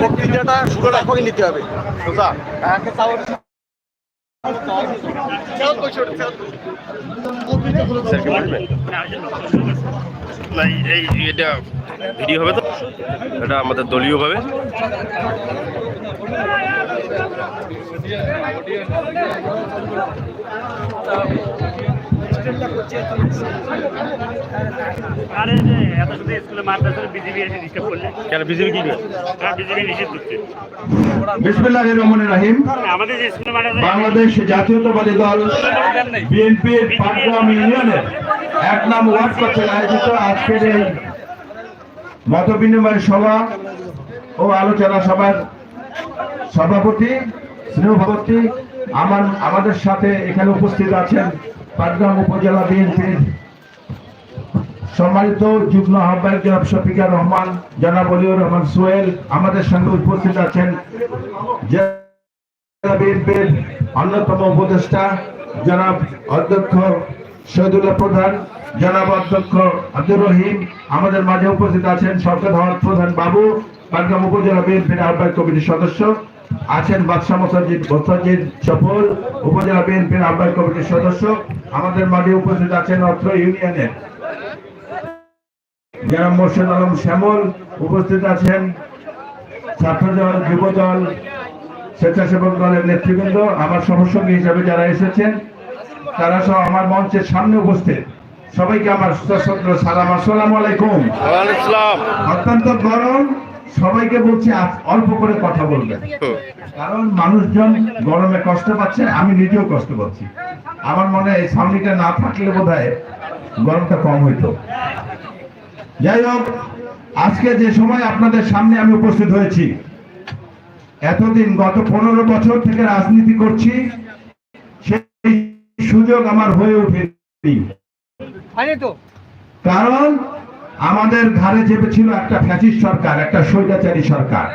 বক্তৃতাটা শুরু রাখবে নিতে হবে ভিডিও হবে তো এটা আমাদের দলীয় ভাবে আরে যে এত শুধু স্কুলে মারতে বিজেপি এসে ডিস্টার্ব করলে। কেন বিজেপি কি করে? হ্যাঁ বিজেপি নিষেধ করছে। বিসমিল্লাহ রহমানির রহিম। আমাদের যে স্কুলে মারতে বাংলাদেশ জাতীয়তাবাদী দল পাটগ্রাম ইউনিয়নের এক নাম ওয়ার্ড কর্তৃক আয়োজিত আজকের এই মত বিনিময় সভা ও আলোচনা সভার সভাপতি স্নেহভাবতী আমার, আমাদের সাথে এখানে উপস্থিত আছেন পাটগ্রাম উপজেলা বিএনপির সম্মানিত যুগ্ম আহ্বায়ক জনাব শফিকা রহমান, জনাব অলিউর রহমান সোহেল, আমাদের সঙ্গে উপস্থিত আছেন বিএনপির অন্যতম উপদেষ্টা জনাব অধ্যক্ষ শহীদুল্লাহ প্রধান, জনাব অধ্যক্ষ আব্দুর রহিম, আমাদের মাঝে উপস্থিত আছেন সরকার প্রধান বাবু, পাটগ্রাম উপজেলা বিএনপির আহ্বায়ক কমিটির সদস্য। আছেন বাদশাহ মোসাজিদ মোসাজিদ সফল উপজেলা বিএনপির আহ্বায়ক কমিটির সদস্য। আমাদের মাঝে উপস্থিত আছেন অত্র ইউনিয়নের। যারা মোর্শেদ আলম শ্যামল উপস্থিত আছেন ছাত্রদল যুবদল স্বেচ্ছাসেবক দলের নেতৃবৃন্দ আমার সহসঙ্গী হিসাবে যারা এসেছেন তারা সহ আমার মঞ্চের সামনে উপস্থিত। সবাইকে আমার সশস্ত্র সালাম। আসসালাম আলাইকুম। অত্যন্ত গরম সবাইকে বলছি অল্প করে কথা বলবেন। কারণ মানুষজন গরমে কষ্ট পাচ্ছে আমি নিজেও কষ্ট পাচ্ছি। আমার মনে হয় সামনিটা না থাকলে বোধ গরমটা কম হইতো। যাই হোক আজকে যে সময় আপনাদের সামনে আমি উপস্থিত হয়েছি এতদিন গত পনেরো বছর থেকে রাজনীতি করছি সেই সুযোগ আমার হয়ে ওঠেনি। কারণ আমাদের ঘাড়ে চেপেছিল একটা ফ্যাসিস্ট সরকার, একটা স্বৈরাচারী সরকার।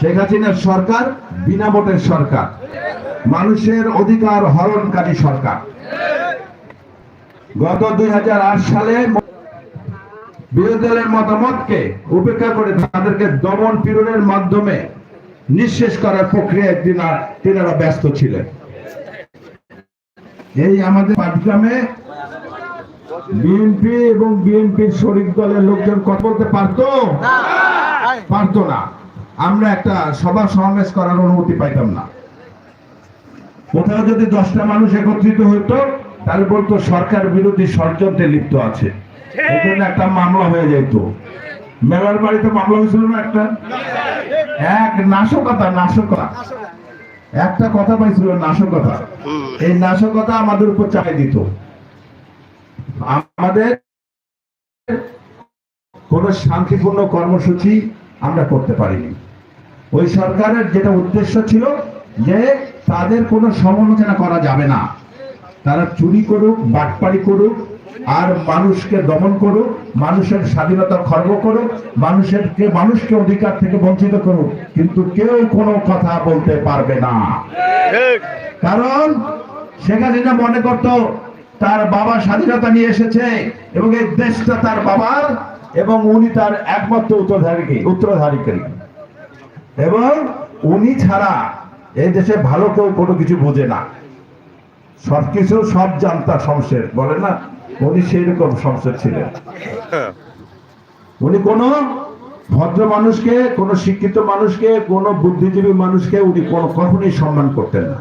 শেখ হাসিনার সরকার, বিনা ভোটের সরকার। মানুষের অধিকার হরণকারী সরকার। গত দুই সালে বিরোধী দলের মতামতকে উপেক্ষা করে তাদেরকে দমন পীড়নের মাধ্যমে নিঃশেষ করার প্রক্রিয়ায় তিনারা তিনারা ব্যস্ত ছিলেন। এই আমাদের পাটগ্রামে বিএনপি এবং বিএনপির শরিক দলের লোকজন কথা বলতে পারতো? পারতো না। আমরা একটা সভা সমাবেশ করার অনুমতি পাইতাম না। কোথাও যদি দশটা মানুষ একত্রিত হইতো তাহলে বলতো সরকার বিরোধী ষড়যন্ত্রে লিপ্ত আছে। একটা মামলা হয়ে যেত মেলার বাড়িতে মামলা হয়েছিল না একটা? এক নাশকতা নাশকতা। একটা কথা পাইছিল নাশকতা। এই নাশকতা আমাদের উপর চাপিয়ে দিত। আমাদের কোন শান্তিপূর্ণ কর্মসূচি আমরা করতে পারিনি। ওই সরকারের যেটা উদ্দেশ্য ছিল যে তাদের কোনো সমালোচনা করা যাবে না। তারা চুরি করুক বাটপাড়ি করুক আর মানুষকে দমন করুক মানুষের স্বাধীনতা খর্ব করুক মানুষের মানুষকে অধিকার থেকে বঞ্চিত করুক কিন্তু কেউ কোনো কথা বলতে পারবে না। কারণ শেখ হাসিনা মনে করত তার বাবা স্বাধীনতা নিয়ে এসেছে এবং এই দেশটা তার বাবার এবং উনি তার একমাত্র উত্তরধারী উত্তরাধিকারী এবং উনি ছাড়া এই দেশে ভালো কেউ কোনো কিছু বোঝে না। সবকিছু সব জানতা শমশের বলে না? উনি সেই রকম শমশের ছিলেন। উনি কোন ভদ্র মানুষকে কোন শিক্ষিত মানুষকে কোন বুদ্ধিজীবী মানুষকে উনি কোন কখনোই সম্মান করতেন না।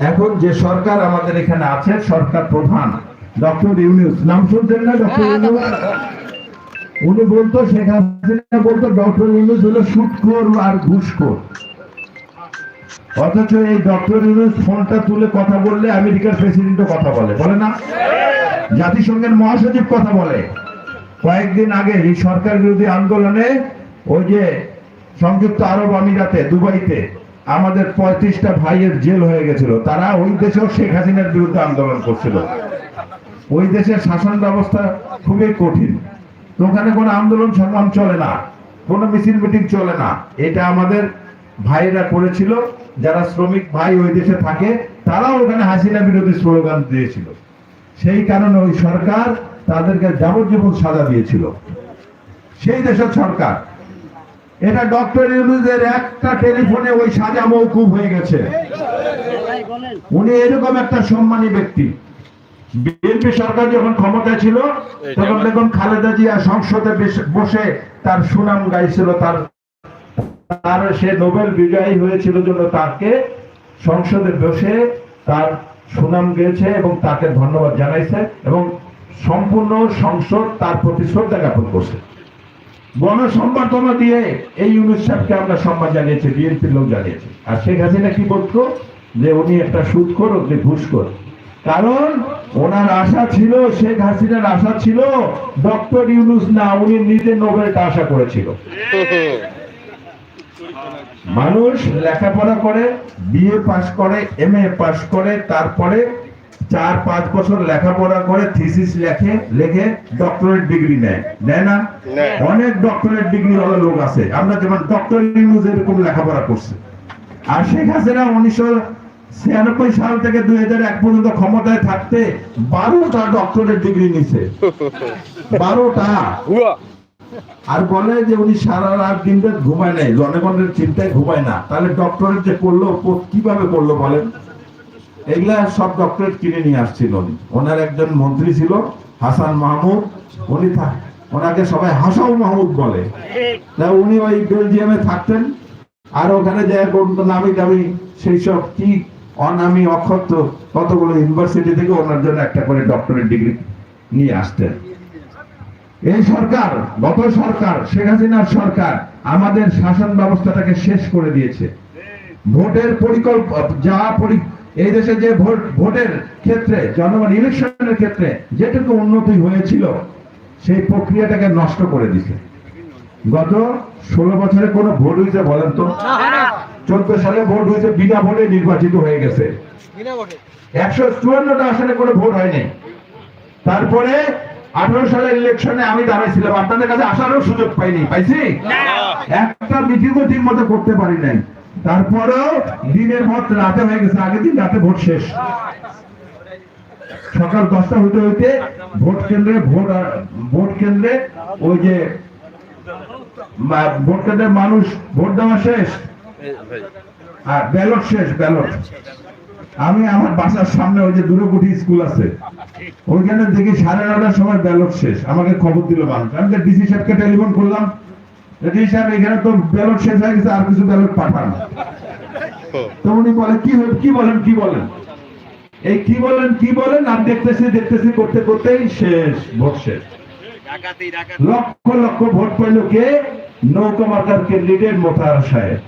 এখন যে সরকার আমাদের এখানে আছে সরকার প্রধান ডক্টর ইউনিউস নাম শুনছেন না ডক্টর ইউনিউস উনি বলতো শেখ হাসিনা বলতো ডক্টর ইউনুস হলো সুৎখোর আর ঘুষখোর। অথচ এই ডক্টর ইউনুস ফোনটা তুলে কথা বললে আমেরিকার প্রেসিডেন্টও কথা বলে বলে না? জাতিসংঘের মহাসচিব কথা বলে। কয়েকদিন আগে এই সরকার বিরোধী আন্দোলনে ওই যে সংযুক্ত আরব আমিরাতে দুবাইতে আমাদের পঁয়ত্রিশটা ভাইয়ের জেল হয়ে গেছিল। তারা ওই দেশেও শেখ হাসিনার বিরুদ্ধে আন্দোলন করছিল। ওই দেশের শাসন ব্যবস্থা খুবই কঠিন। ওখানে কোনো আন্দোলন সংগ্রাম চলে না। কোনো মিছিল মিটিং চলে না। এটা আমাদের ভাইরা করেছিল। যারা শ্রমিক ভাই ওই দেশে থাকে, তারাও ওখানে হাসিনা বিরোধী স্লোগান দিয়েছিল। সেই কারণে ওই সরকার তাদেরকে যাবজ্জীবন সাজা দিয়েছিল। সেই দেশের সরকার এটা ডক্টর ইউনুসের একটা টেলিফোনে ওই সাজা মৌকুব হয়ে গেছে। উনি এরকম একটা সম্মানী ব্যক্তি। বিএনপি সরকার যখন ক্ষমতায় ছিল, তখন দেখুন খালেদা জিয়া সংসদে বসে তার সুনাম গাইছিল, তার তার সে নোবেল বিজয়ী হয়েছিল জন্য তাকে সংসদে বসে তার সুনাম গেয়েছে এবং তাকে ধন্যবাদ জানাইছে এবং সম্পূর্ণ সংসদ তার প্রতি শ্রদ্ধা জ্ঞাপন করছে। গণসংবর্ধনা দিয়ে এই সাহেবকে আমরা সম্মান জানিয়েছি, বিএনপির লোক জানিয়েছে। আর শেখ হাসিনা কি বলতো যে উনি একটা সুদখোর উনি ঘুষখোর কারণ ওনার আশা ছিল, শেখ হাসিনার আশা ছিল, ডক্টর ইউনুস না, উনি নিজে নোবেলটা আশা করেছিল। মানুষ লেখাপড়া করে, বিএ পাশ করে এম এ পাশ করে, তারপরে চার পাঁচ বছর লেখাপড়া করে থিসিস লেখে লেখে ডক্টরেট ডিগ্রি নেয়। নেয় না? অনেক ডক্টরেট ডিগ্রি হলো লোক আছে। আমরা যেমন ডক্টর ইউনুস এরকম লেখাপড়া করছে। আর শেখ হাসিনা উনিশশো ছিয়ানব্বই সাল থেকে দুই হাজার এক পর্যন্ত ক্ষমতায় থাকতে বারোটা ডক্টরেট ডিগ্রি নিছে। বারোটা। আর বলে যে উনি সারা রাত দিন রাত ঘুমায় নাই জনগণের চিন্তায় ঘুমায় না। তাহলে ডক্টরেট যে করল কীভাবে করল বলেন? এগুলা সব ডক্টরেট কিনে নিয়ে আসছিল ওনার একজন মন্ত্রী ছিল, হাসান মাহমুদ। উনি ওনাকে সবাই হাসাও মাহমুদ বলে। তা উনি ওই বেলজিয়ামে থাকতেন, আর ওখানে যায় নামি দামি সেই সব কি অনামি, অক্ষত কতগুলো ইউনিভার্সিটি থেকে ওনার জন্য একটা করে ডক্টরেট ডিগ্রি নিয়ে আসতেন। এই সরকার, গত সরকার, শেখ হাসিনার সরকার আমাদের শাসন ব্যবস্থাটাকে শেষ করে দিয়েছে। ভোটের পরিকল্প যা এই দেশে যে ভোট ভোটের ক্ষেত্রে জনগণ ইলেকশনের ক্ষেত্রে যেটুকু উন্নতি হয়েছিল সেই প্রক্রিয়াটাকে নষ্ট করে দিছে। গত ষোলো বছরে কোনো ভোট হয়েছে বলেন তো? চোদ্দ সালে ভোট হয়েছে বিনা ভোটে নির্বাচিত হয়ে গেছে। একশো চুয়ান্নটা আসনে কোনো ভোট হয়নি। তারপরে আঠারো সালের ইলেকশনে আমি দাঁড়াইছিলাম আপনাদের কাছে আসারও সুযোগ পাইনি পাইছি? একটা মিটিংও ঠিক মতো করতে পারি নাই। তারপরেও দিনের ভোট রাতে হয়ে গেছে, আগের দিন রাতে ভোট শেষ। সকাল দশটা হইতে হইতে ভোট কেন্দ্রে ভোট ভোট কেন্দ্রে ওই যে ভোট কেন্দ্রের মানুষ ভোট দেওয়া শেষ? আর ব্যালট শেষ, ব্যালট। আমি আমার বাসার সামনে ওই যে দূরকুটি স্কুল আছে, ওইখানে দেখি সাড়ে নটার সময় ব্যালট শেষ। আমাকে খবর দিল মানুষ। আমি ডিসি সাহেবকে টেলিফোন করলাম ডিসি সাহেব এখানে তো ব্যালট শেষ হয়ে গেছে আর কিছু ব্যালট পাঠান। তো উনি বলে কি কি বলেন কি বলেন? এই কি বলেন কি বলেন আর দেখতেছি দেখতেছি করতে করতেই শেষ ভোট শেষ। লক্ষ লক্ষ ভোট পাইল কে? নৌকা মার্কার ক্যান্ডিডেট মোতার সাহেব।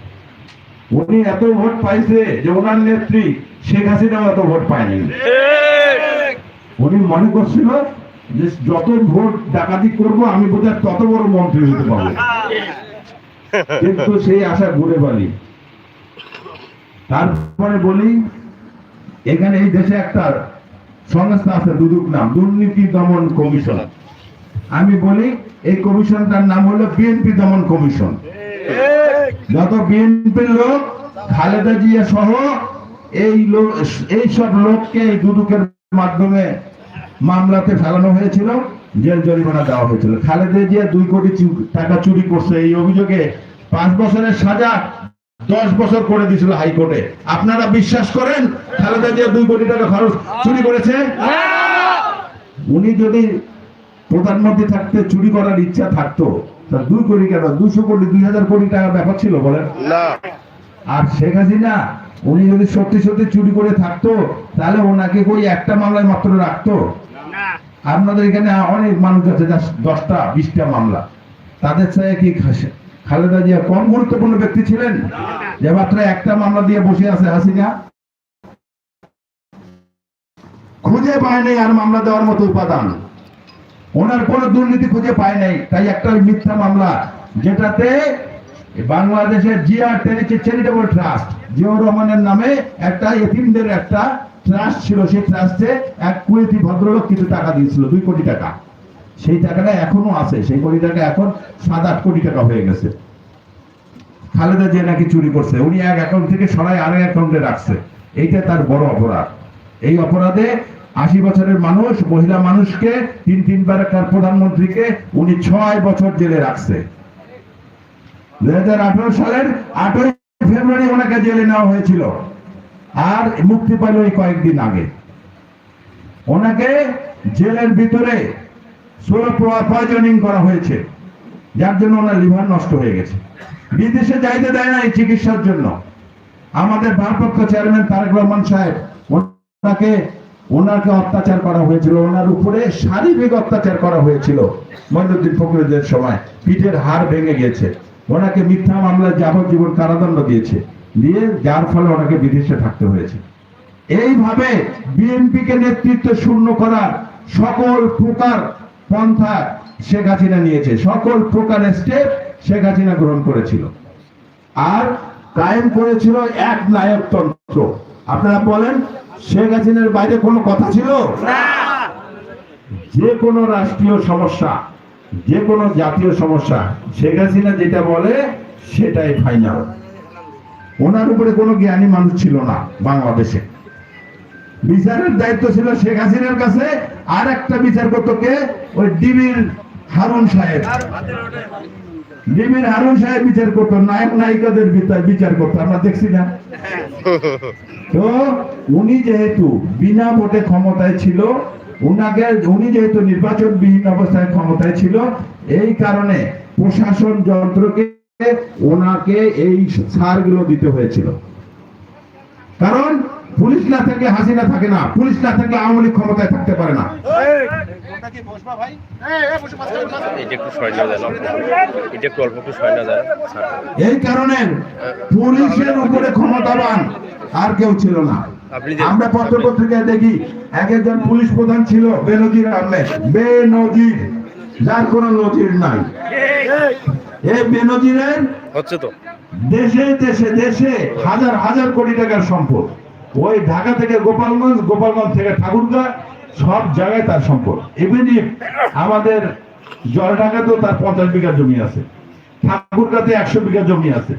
উনি এত ভোট পাইছে যে ওনার নেত্রী শেখ হাসিনাও এত ভোট পায়নি। উনি মনে করছিল যে যত ভোট ডাকাতি করব, আমি বোধহয় তত বড় মন্ত্রী হতে পারব। কিন্তু সেই আশা ঘুরে বালি তারপরে বলি, এখানে এই দেশে একটা সংস্থা আছে, দুদুক নাম, দুর্নীতি দমন কমিশন। আমি বলি, এই কমিশনটার নাম হলো বিএনপি দমন কমিশন। যত বিএনপির লোক, খালেদা জিয়া সহ এই লোক এই সব লোককে এই দুদুকের মাধ্যমে মামলাতে ফেলানো হয়েছিল জেল জরিমানা দেওয়া হয়েছিল। খালেদা জিয়া দুই কোটি টাকা চুরি করছে। এই অভিযোগে পাঁচ বছরের সাজা দশ বছর করে দিয়েছিল হাইকোর্টে। আপনারা বিশ্বাস করেন খালেদা জিয়া দুই কোটি টাকা খরচ চুরি করেছে? উনি যদি প্রধানমন্ত্রী থাকতে চুরি করার ইচ্ছা থাকতো তা দুই কোটি কেন? দুশো কোটি দুই হাজার কোটি টাকা ব্যাপার ছিল বলেন। আর শেখ হাসিনা উনি যদি সত্যি সত্যি চুরি করে থাকতো তাহলে ওনাকে কই একটা মামলায় মাত্র রাখতো। আপনাদের এখানে অনেক মানুষ আছে দশটা, বিশটা মামলা। তাদের কি খালেদা জিয়া কম গুরুত্বপূর্ণ ব্যক্তি ছিলেন? যে মাত্র একটা মামলা দিয়ে বসে আছে হাসিনা। খুঁজে পায় নাই আর মামলা দেওয়ার মতো উপাদান। ওনার কোন দুর্নীতি খুঁজে পায় নাই। তাই একটা মিথ্যা মামলা, যেটাতে বাংলাদেশের জিআর চ্যারিটেবল ট্রাস্ট জিয়াউর রহমানের নামে একটা এতিমদের একটা ট্রাস্ট ছিল, সেই ট্রাস্টে এক কুয়েতি ভদ্রলোক কিছু টাকা দিয়েছিল, দুই কোটি টাকা। সেই টাকাটা এখনও আছে, সেই কোটি টাকা এখন সাত আট কোটি টাকা হয়ে গেছে। খালেদা জিয়া নাকি চুরি করছে, উনি এক অ্যাকাউন্ট থেকে সরাই আরেক অ্যাকাউন্টে রাখছে। এইটা তার বড় অপরাধ। এই অপরাধে আশি বছরের মানুষ, মহিলা মানুষকে তিন তিনবার একটা প্রধানমন্ত্রীকে উনি ছয় বছর জেলে রাখছে। দুই হাজার আঠারো সালের আটই ফেব্রুয়ারি ওনাকে জেলে নেওয়া হয়েছিল। আর মুক্তি পেল এই কয়েকদিন আগে। ওনাকে জেলের ভিতরে করা হয়েছে, যার জন্য ওনার লিভার নষ্ট হয়ে গেছে। বিদেশে যাইতে দেয় না এই চিকিৎসার জন্য। আমাদের ভারপ্রাপ্ত চেয়ারম্যান তারেক রহমান সাহেব, ওনাকে ওনাকে অত্যাচার করা হয়েছিল। ওনার উপরে শারীরিক অত্যাচার করা হয়েছিল মহিনুদ্দিন ফখরুদ্দের সময়। পিঠের হাড় ভেঙে গেছে ওনাকে মিথ্যা মামলায় যাবজ্জীবন কারাদণ্ড দিয়েছে। দিয়ে যার ফলে ওনাকে বিদেশে থাকতে হয়েছে। এইভাবে বিএনপিকে নেতৃত্ব শূন্য করার সকল প্রকার পন্থা শেখ হাসিনা নিয়েছে। সকল প্রকার স্টেপ শেখ হাসিনা গ্রহণ করেছিল। আর কায়েম করেছিল এক নায়কতন্ত্র। আপনারা বলেন শেখ হাসিনার বাইরে কোনো কথা ছিল? যে কোনো রাষ্ট্রীয় সমস্যা যে কোনো জাতীয় সমস্যা শেখ হাসিনা যেটা বলে সেটাই ফাইনাল ওনার উপরে কোনো জ্ঞানী মানুষ ছিল না বাংলাদেশে। বিচারের দায়িত্ব ছিল শেখ হাসিনার কাছে, আর একটা বিচার করতো কে? ওই ডিবির হারুন সাহেব। ডিবির হারুন সাহেব বিচার নায়ক নায়িকাদের বিচার করতো আমরা দেখছি না। তো উনি যেহেতু বিনা ভোটে ক্ষমতায় ছিল, উনাকে উনি যেহেতু নির্বাচনবিহীন অবস্থায় ক্ষমতায় ছিল, এই কারণে প্রশাসন যন্ত্রকে ওনাকে এই ছাড়গুলো দিতে হয়েছিল। কারণ পুলিশ না থাকলে হাসিনা থাকে না পুলিশ না থাকলে আওয়ামী লীগ ক্ষমতায় থাকতে পারে না। এই কারণে পুলিশের উপরে ক্ষমতাবান আর কেউ ছিল না। আমরা পত্র পত্রিকায় দেখি এক একজন পুলিশ প্রধান ছিল বেনজির আহমেদ। বেনজির যার কোনো নজির নাই। এই বেনজিরের হচ্ছে তো। দেশে দেশে দেশে হাজার হাজার কোটি টাকার সম্পদ। ওই ঢাকা থেকে গোপালগঞ্জ গোপালগঞ্জ থেকে ঠাকুরগাঁ সব জায়গায় তার সম্পদ। আমাদের জলঢাকাতেও তার পঞ্চাশ বিঘা জমি আছে ঠাকুরগাঁতে একশো বিঘা জমি আছে।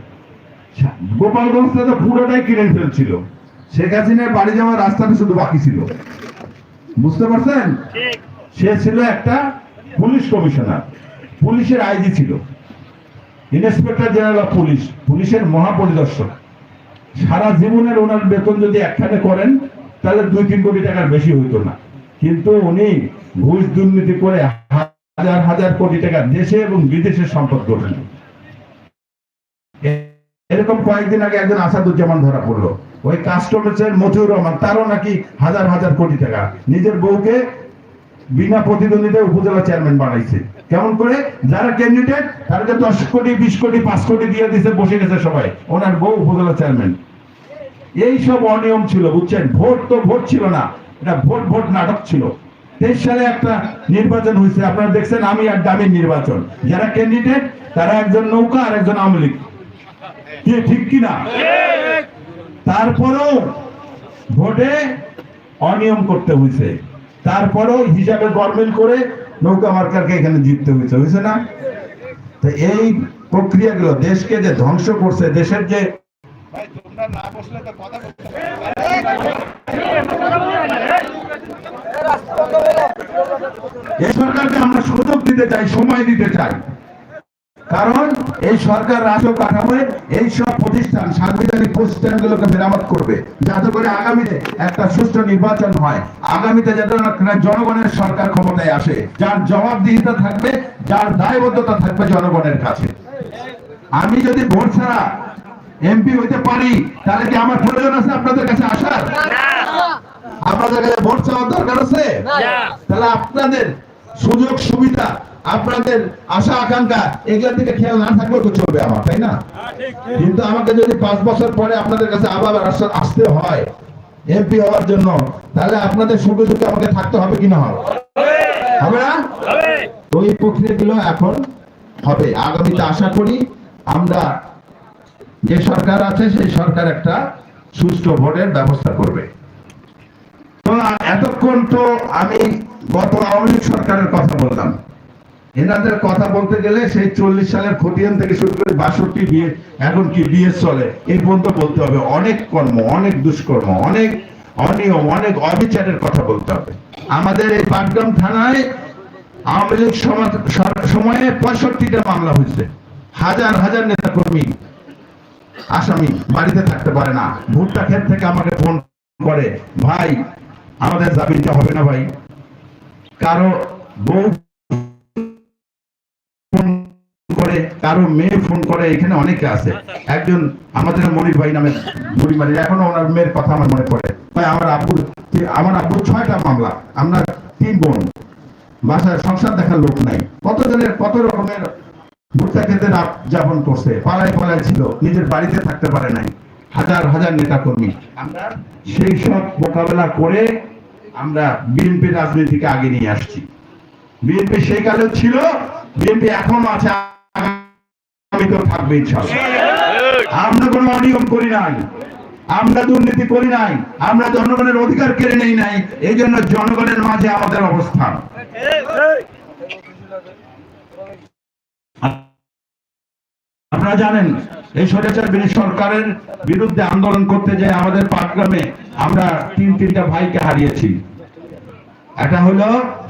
গোপালগঞ্জটা তো পুরোটাই কিনে ফেলছিল। শেখ হাসিনার বাড়ি যাওয়ার রাস্তাটা শুধু বাকি ছিল। বুঝতে পারছেন? সে ছিল একটা পুলিশ কমিশনার। পুলিশের আইজি ছিল। ইন্সপেক্টর জেনারেল অফ পুলিশ, পুলিশের মহাপরিদর্শক। সারা জীবনের ওনার বেতন যদি একখানে করেন, তাহলে দুই তিন কোটি টাকার বেশি হইতো না। কিন্তু উনি ঘুষ দুর্নীতি করে হাজার হাজার কোটি টাকা দেশে এবং বিদেশে সম্পদ করলেন এরকম কয়েকদিন আগে একজন আসাদুজ্জামান ধরা পড়ল। ওই কাস্টমার্সের মতিউর রহমান, তারও নাকি হাজার হাজার কোটি টাকা। নিজের বউকে বিনা প্রতিদ্বন্দ্বিতায় উপজেলা চেয়ারম্যান বানাইছে। কেমন করে? যারা ক্যান্ডিডেট তাদেরকে দশ কোটি, বিশ কোটি, পাঁচ কোটি দিয়ে দিছে, বসে গেছে সবাই। ওনার বউ উপজেলা চেয়ারম্যান এই সব অনিয়ম ছিল, বুঝছেন? ভোট তো ভোট ছিল না। এটা ভোট ভোট নাটক ছিল। তেইশ সালে একটা নির্বাচন হয়েছে। আপনারা দেখছেন, আমি আর দামির নির্বাচন। যারা ক্যান্ডিডেট তারা একজন নৌকা আর একজন আওয়ামী লীগ। ঠিক কিনা তারপরেও ভোটে অনিয়ম করতে হয়েছে। তারপরেও হিসাবে গভর্নমেন্ট করে নৌকা মার্কারকে এখানে জিততে হয়েছে হয়েছে না? তো এই প্রক্রিয়াগুলো দেশকে যে ধ্বংস করছে, দেশের যে এই সরকারকে আমরা সুযোগ দিতে চাই, সময় দিতে চাই। কারণ এই সরকার রাষ্ট্র কাঠামোয় এই সব প্রতিষ্ঠান সাংবিধানিক প্রতিষ্ঠানগুলোকে মেরামত করবে যাতে করে আগামীতে একটা সুষ্ঠু নির্বাচন হয়। আগামীতে যাতে জনগণের সরকার ক্ষমতায় আসে যার জবাবদিহিতা থাকবে যার দায়বদ্ধতা থাকবে জনগণের কাছে। আমি যদি ভোট ছাড়া এমপি হইতে পারি তাহলে কি আমার প্রয়োজন আছে আপনাদের কাছে আসার? আপনাদের কাছে ভোট চাওয়ার দরকার আছে? তাহলে আপনাদের সুযোগ সুবিধা আপনাদের আশা আকাঙ্ক্ষা এগুলোর দিকে খেয়াল না থাকলেও তো চলবে আমার তাই না? কিন্তু আমাকে যদি পাঁচ বছর পরে আপনাদের কাছে আবার আস- আসতে হয় এমপি হওয়ার জন্য তাহলে আপনাদের সুখে দুঃখে আমাকে থাকতে হবে কিনা হবে? হবে না? এই প্রক্রিয়াগুলো এখন হবে। আগামীতে আশা করি আমরা যে সরকার আছে সেই সরকার একটা সুষ্ঠু ভোটের ব্যবস্থা করবে। এতক্ষণ তো আমি গত আওয়ামী লীগ সরকারের কথা বললাম। এনাদের কথা বলতে গেলে সেই চল্লিশ সালের খতিয়ান থেকে শুরু করে বাষট্টি বিয়ে, এখন কি বিয়ে চলে? এই পর্যন্ত বলতে হবে। অনেক কর্ম, অনেক দুষ্কর্ম, অনেক অনিয়ম, অনেক অবিচারের কথা বলতে হবে। আমাদের এই পাটগ্রাম থানায় আওয়ামী লীগ সময়ে পঁয়ষট্টিটা মামলা হয়েছে। হাজার হাজার নেতা কর্মী আসামি বাড়িতে থাকতে পারে না। ভুট্টা ক্ষেত থেকে আমাকে ফোন করে, ভাই, আমাদের জামিনটা হবে না ভাই। কারও বউ করে, কারও মেয়ে ফোন করে, এখানে অনেকে আছে। একজন আমাদের ভাই নামে ওনার মেয়ের কথা আমার মনে পড়ে। ভাই, আমার আব্বুর আমার আব্বুর ছয়টা মামলা আমরা তিন বোন, বাসায় সংসার দেখার লোক নাই। কতজনের কত রকমের ভুট্টা খেতে রাত যাপন করছে, পালায় পালায় ছিল, নিজের বাড়িতে থাকতে পারে নাই। হাজার হাজার নেতা কর্মী আমরা সেই সব মোকাবেলা করে আমরা বিএনপি রাজনীতিকে আগে নিয়ে আসছি। বিএনপি সেই কালে ছিল, বিএনপি এখনও আছে আমি তো থাকবে আমরা কোনো অনিয়ম করি নাই, আমরা দুর্নীতি করি নাই, আমরা জনগণের অধিকার কেড়ে নেই নাই এই জন্য জনগণের মাঝে আমাদের অবস্থান। আপনারা জানেন, এই স্বৈরাচার বিরোধী সরকারের বিরুদ্ধে আন্দোলন করতে যে আমাদের পাটগ্রামে আমরা তিন, তিনটা ভাইকে হারিয়েছি। একটা হলো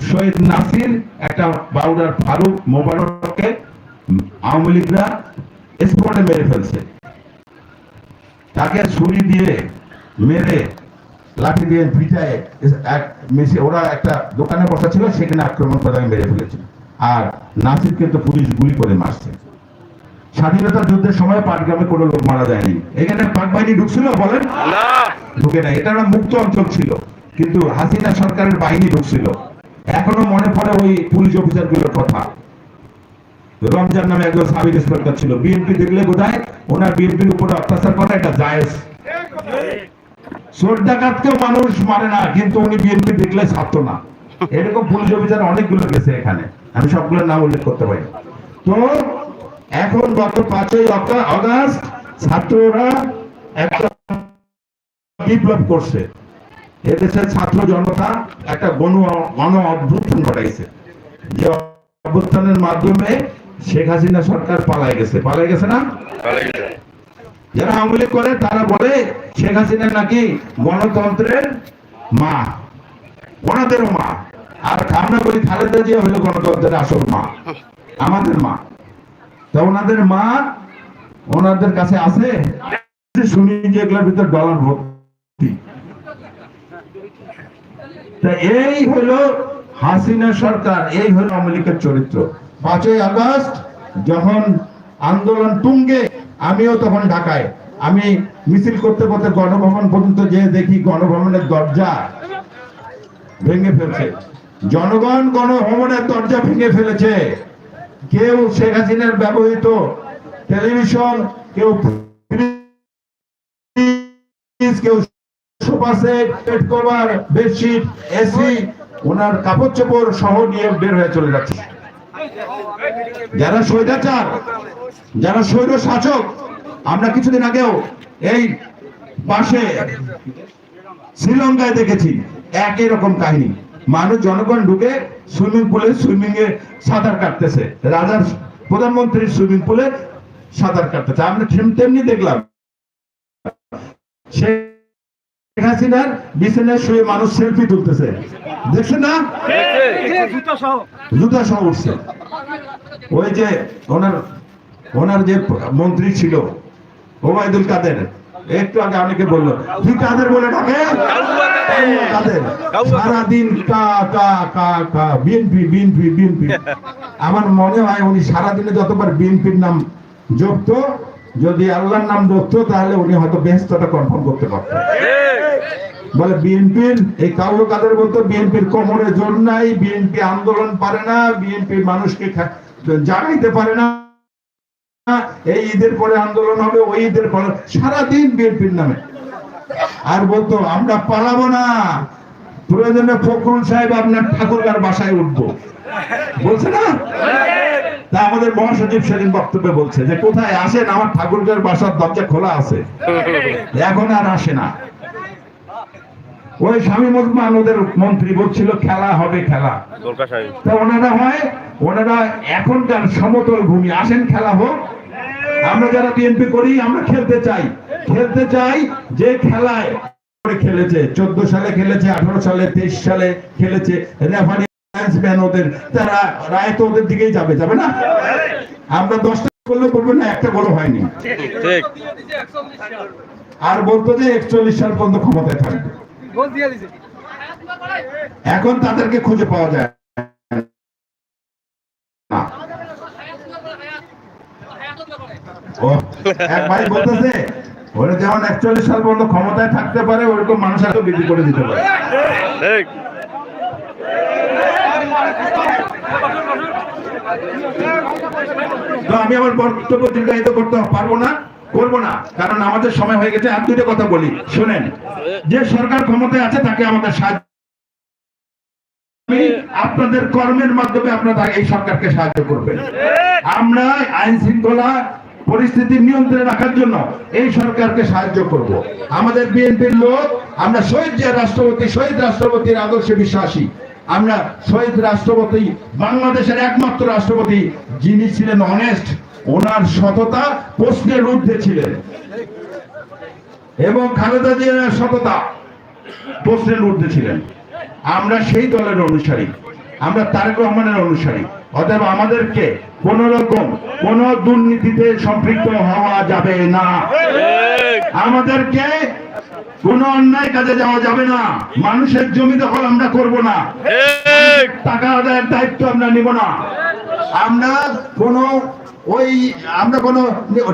শহীদ নাসির একটা বাউডার ফারুক মোবারককে আওয়ামী লীগরা স্পটে মেরে ফেলছে। তাকে ছুরি দিয়ে মেরে লাঠি দিয়ে পিটায় এক মেসে ওরা একটা দোকানে বসা ছিল সেখানে আক্রমণ করে মেরে ফেলেছে আর নাসিরকে তো পুলিশ গুলি করে মারছে। স্বাধীনতা যুদ্ধের সময় পাটগ্রামে কোনো লোক মারা যায়নি। এখানে পাক বাহিনী ঢুকছিল বলেন? ঢুকে নাই। এটা মুক্ত অঞ্চল ছিল। কিন্তু হাসিনা সরকারের বাহিনী ঢুকছিল। এখনও মনে পড়ে ওই পুলিশ অফিসারগুলোর কথা। রমজান নামে একজন সাবিক ইন্সপেক্টর ছিল। বিএনপি দেখলে বোধহয় ওনার বিএনপির উপরে অত্যাচার করা এটা জায়েজ। মানুষ মারে না, কিন্তু উনি বিএনপি দেখলে ছাড়তো না। এরকম পুলিশ অফিসার অনেকগুলো গেছে এখানে। আমি সবগুলোর নাম উল্লেখ করতে পারি। তো এখন গত পাঁচই অগাস্ট ছাত্ররা একটা বিপ্লব করছে। এদেশের ছাত্র জনতা একটা গণ গণ অভ্যুত্থান ঘটাইছে। যে অভ্যুত্থানের মাধ্যমে শেখ হাসিনা সরকার পালায় গেছে। পালায় গেছে না? যারা আওয়ামী করে তারা বলে শেখ হাসিনা নাকি গণতন্ত্রের মা ওনাদেরও মা। আর আমরা বলি খালেদা জিয়া হলো গণতন্ত্রের আসল মা আমাদের মা। তা ওনাদের মা ওনাদের কাছে আছে? শুনি যে এগুলোর ভিতর ডলার ভর্তি। তা এই হলো হাসিনা সরকার, এই হলো আওয়ামী লীগের চরিত্র। পাঁচই আগস্ট যখন আন্দোলন তুঙ্গে, আমিও তখন ঢাকায়। আমি মিছিল করতে করতে গণভবন পর্যন্ত যে দেখি গণভবনের দরজা ভেঙে ফেলছে। জনগণ গণভবনের দরজা ভেঙে ফেলেছে। কেউ শেখ হাসিনার ব্যবহৃত টেলিভিশন, কেউ কেউ আমরা কিছুদিন আগেও এই পাশে শ্রীলঙ্কায় দেখেছি, একই রকম কাহিনী। মানুষ, জনগণ ঢুকে সুইমিং পুলে সুইমিং এ সাঁতার কাটতেছে। রাজার প্রধানমন্ত্রীর সুইমিং পুলে সাঁতার কাটতেছে। আমরা তেম- তেমনি দেখলাম মন্ত্রী ছিল, ওবায়দুল কাদের, একটু আগে অনেকে বলল তুই কাদের বলে ডাকে? সারাদিন বিএনপি বিএনপি বিএনপি আমার মনে হয় উনি সারাদিনে যতবার বিএনপির নাম জপতো যদি আল্লাহর নাম জপতো তাহলে উনি হয়তো বেহস্তটা কনফার্ম করতে পারতেন বলে, বিএনপির, এই কাউলো কাদের বলতো, বিএনপির কোমরে জোর নাই, বিএনপি আন্দোলন পারে না বিএনপি মানুষকে জাগাইতে পারে না। এই ঈদের পরে আন্দোলন হবে, ওই ঈদের পরে সারাদিন বিএনপির নামে। আর বলতো, আমরা পালাবো না। প্রয়োজনে ফখরুল সাহেব আপনার ঠাকুরগার বাসায় উঠবো। বলছে না? তা আমাদের মহাসচিব সেদিন বক্তব্যে বলছে যে কোথায় আসেন? আমার ঠাকুরগার বাসার দরজা খোলা আছে। এখন আর আসে না। ওই স্বামী মুসলমান ওদের মন্ত্রী বলছিল খেলা হবে খেলা। তা ওনারা হয় ওনারা এখনকার সমতল ভূমি। আসেন খেলা হোক। আমরা যারা বিএনপি করি আমরা খেলতে চাই। খেলতে চাই যে খেলায় খেলেছে। চোদ্দ সালে খেলেছে আঠারো সালে তেইশ সালে খেলেছে। রেফারি ব্যাটসম্যান ওদের তারা রায় তো ওদের দিকেই যাবে যাবে না? আমরা দশটা করলে বলব না একটা গোলও হয়নি। আর বলতো যে একচল্লিশ সাল পর্যন্ত ক্ষমতায় থাকবে। এখন তাদেরকে খুঁজে পাওয়া যায় এক ভাই বলতেছে ওরা যেমন একচল্লিশ সাল পর্যন্ত ক্ষমতায় থাকতে পারে ওরকম মানুষ এত বৃদ্ধি করে দিতে পারে। ঠিক। তো আমি আমার বক্তব্য দীর্ঘায়িত করতে পারব না করব না, কারণ আমাদের সময় হয়ে গেছে। আর দুইটা কথা বলি, শোনেন, যে সরকার ক্ষমতায় আছে, তাকে আমাদের সাহায্য আপনাদের কর্মের মাধ্যমে আপনারা এই সরকারকে সাহায্য করবেন। আমরা আইন শৃঙ্খলা পরিস্থিতি নিয়ন্ত্রণে রাখার জন্য এই সরকারকে সাহায্য করব। আমাদের বিএনপির লোক, আমরা শহীদ রাষ্ট্রপতি, শহীদ রাষ্ট্রপতির আদর্শে বিশ্বাসী আমরা শহীদ রাষ্ট্রপতি বাংলাদেশের একমাত্র রাষ্ট্রপতি যিনি ছিলেন অনেস্ট ওনার সততা প্রশ্নের ঊর্ধ্বে ছিলেন। এবং খালেদা জিয়ার সততা প্রশ্নের ঊর্ধ্বে ছিলেন। আমরা সেই দলের অনুসারী আমরা তারেক রহমানের অনুসারী অতএব আমাদেরকে কোন রকম কোন দুর্নীতিতে সম্পৃক্ত হওয়া যাবে না। আমাদেরকে কোন অন্যায় কাজে যাওয়া যাবে না। মানুষের জমি দখল আমরা করব না। টাকা আদায়ের দায়িত্ব আমরা নিব না। আমরা কোন ওই আমরা কোন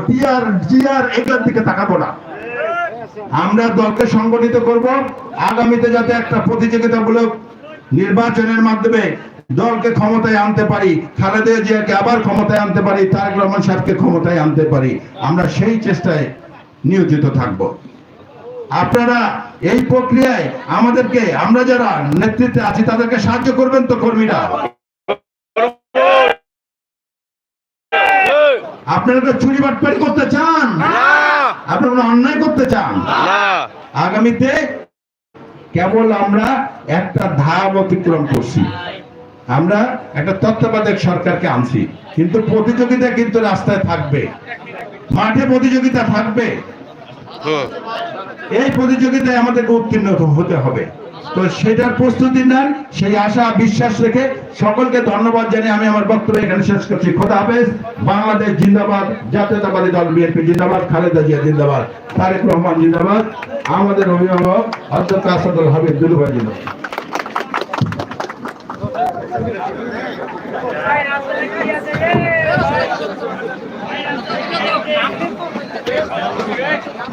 টিআর জিআর এগুলোর দিকে তাকাবো না। আমরা দলকে সংগঠিত করব। আগামীতে যাতে একটা প্রতিযোগিতামূলক নির্বাচনের মাধ্যমে দলকে ক্ষমতায় আনতে পারি খালেদা জিয়াকে আবার ক্ষমতায় আনতে পারি তারেক রহমান সাহেবকে ক্ষমতায় আনতে পারি আমরা সেই চেষ্টায় নিয়োজিত থাকব। আপনারা এই প্রক্রিয়ায় আমাদেরকে আমরা যারা নেতৃত্বে আছি তাদেরকে সাহায্য করবেন তো কর্মীরা? আপনারা তো চুরি বাটপারি করতে চান? আপনারা অন্যায় করতে চান? আগামীতে কেবল আমরা একটা ধাপ অতিক্রম করছি। আমরা একটা তত্ত্বাবধায়ক সরকারকে আনছি। কিন্তু প্রতিযোগিতা কিন্তু রাস্তায় থাকবে। মাঠে প্রতিযোগিতা থাকবে। এই প্রতিযোগিতায় আমাদেরকে উত্তীর্ণ হতে হবে তো সেটার প্রস্তুতি নেন সেই আশা বিশ্বাস রেখে সকলকে ধন্যবাদ জানিয়ে আমি আমার বক্তব্য এখানে শেষ করছি খোদা হাফেজ বাংলাদেশ জিন্দাবাদ জাতীয়তাবাদী দল বিএনপি জিন্দাবাদ খালেদা জিয়া জিন্দাবাদ তারেক রহমান জিন্দাবাদ আমাদের অভিভাবক অধ্যক্ষ আসাদুল হাবিব দুলুভাই জিন্দাবাদ আমি বললাম তোমার হায়াত দিতে পারো কি হয়েছে হায়াতের মতো আমি বলি